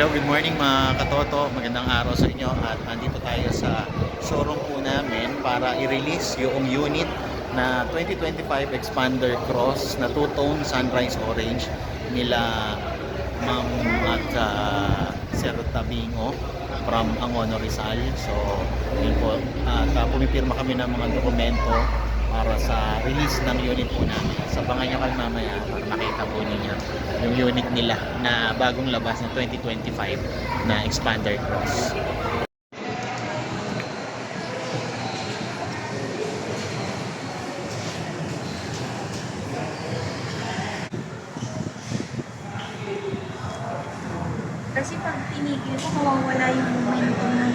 Hello, good morning mga katoto. Magandang araw sa inyo at andito tayo sa showroom po namin para i-release yung unit na 2025 Expander Cross na two-tone sunrise orange nila Ma'am at uh, Sir Tabingo from Angono Rizal. So, yun po. At uh, pumipirma kami ng mga dokumento para sa release ng unit po namin. Sa nyo kayo mamaya para makita po ninyo yung unit nila na bagong labas na 2025 na Expander Cross. Kasi pag tinigil ko, mawawala yung momentum ng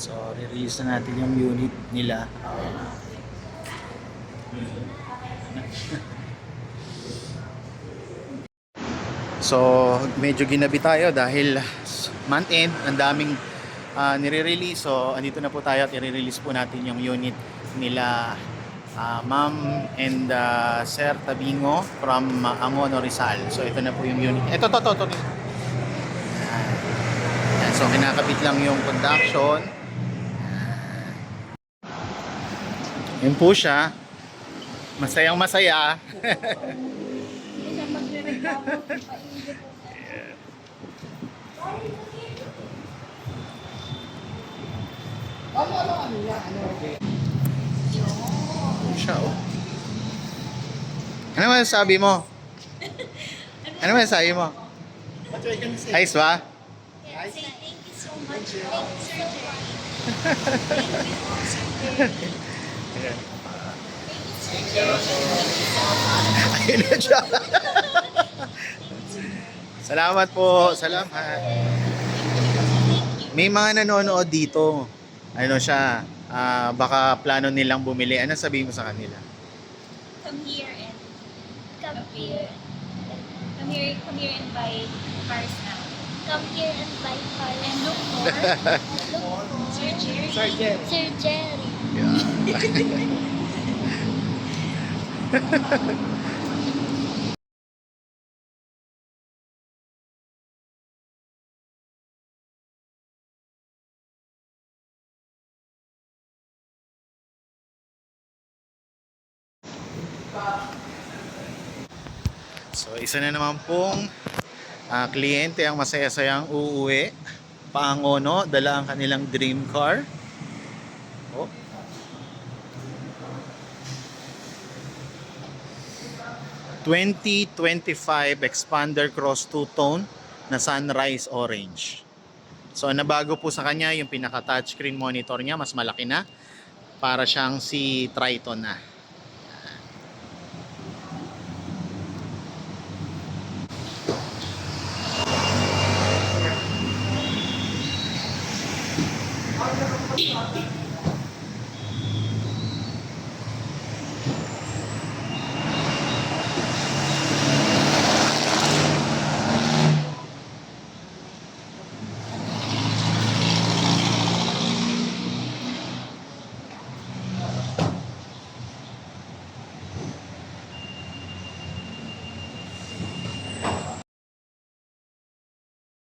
So, re-release na natin yung unit nila. So, medyo ginabi tayo dahil month end, ang daming ah, nire-release. So, andito na po tayo at i-release po natin yung unit nila ah, Ma'am and ah, Sir Tabingo from ah, Angono Rizal. So, ito na po yung unit. Ito, to, to, to. So, kinakabit lang yung conduction. Yun po siya. Masayang masaya. Siya magre-reklamo. Painit po. Yun siya, oh. Ano masasabi mo? Ano masasabi mo? Ayos ba? Thank you so much. Thank you so Ayun na siya. Salamat po. Salamat. May mga nanonood dito. Ano siya, ah, baka plano nilang bumili. Ano sabihin mo sa kanila? Come here and come here. Come here, come here and buy cars now. Come here and buy cars. And look for, look for Sir Jerry. Sir Jerry. Sir Jerry. So isa na naman pong ah, kliyente ang masaya-sayang uuwi. Paangono, dala ang kanilang dream car. Oh. ...2025 Expander Cross two-tone na Sunrise Orange. So, ang nabago po sa kanya, yung pinaka-touchscreen monitor niya, mas malaki na. Para siyang si Triton na.